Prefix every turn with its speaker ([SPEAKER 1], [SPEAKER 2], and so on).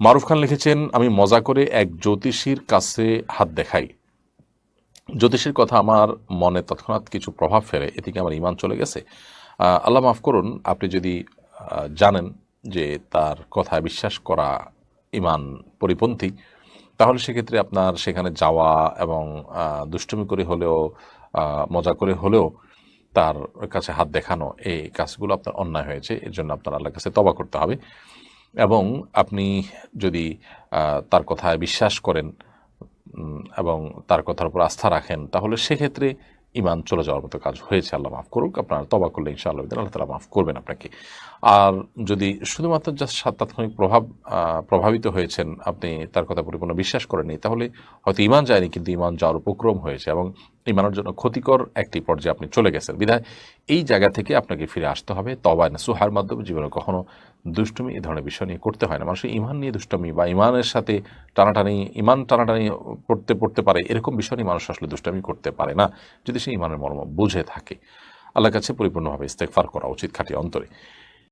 [SPEAKER 1] মারুফ খান লিখেছেন, আমি মজা করে এক জ্যোতিষীর কাছে হাত দেখাই। জ্যোতিষীর কথা আমার মনে তৎক্ষণাৎ কিছু প্রভাব ফেলে, এদিকে আমার ইমান চলে গেছে। আল্লাহ মাফ করুন, আপনি যদি জানেন যে তার কথায় বিশ্বাস করা ইমান পরিপন্থী, তাহলে সেক্ষেত্রে আপনার সেখানে যাওয়া এবং দুষ্টুমি করে হলেও মজা করে হলেও তার কাছে হাত দেখানো, এই কাজগুলো আপনার অন্যায় হয়েছে। এর জন্য আপনার আল্লাহর কাছে তবা করতে হবে। এবং আপনি যদি তার কথায় বিশ্বাস করেন এবং তার কথার উপর আস্থা রাখেন, তাহলে সেক্ষেত্রে ইমান চলে যাওয়ার মতো কাজ হয়েছে। আল্লাহ মাফ করুক, আপনার তবা করলে ইনশাআল্লাহ আল্লাহ তালা মাফ করবেন আপনাকে। আর যদি শুধুমাত্র জাস্ট তাৎক্ষণিক প্রভাব প্রভাবিত হয়েছেন, আপনি তার কথা পরিপূর্ণ বিশ্বাস করেননি, তাহলে হয়তো ইমান যায়নি, কিন্তু ইমান যাওয়ার উপক্রম হয়েছে এবং ইমানের জন্য ক্ষতিকর একটি পর্যায়ে আপনি চলে গেছেন। বিধায় এই জায়গা থেকে আপনাকে ফিরে আসতে হবে। তবা সুহার মাধ্যমে জীবনে কখনো দুষ্টুমি এই ধরনের বিষয় নিয়ে করতে হয় না। মানুষের ইমান নিয়ে দুষ্টমি বা ইমানের সাথে টানাটানি, ইমান টানাটানি পড়তে পড়তে পারে, এরকম বিষয় নিয়ে মানুষ আসলে দুষ্টমি করতে পারে না, যদি সে ইমানের মর্ম বুঝে থাকে। আল্লাহর কাছে পরিপূর্ণভাবে ইস্তেকফার করা উচিত খাঁটি অন্তরে।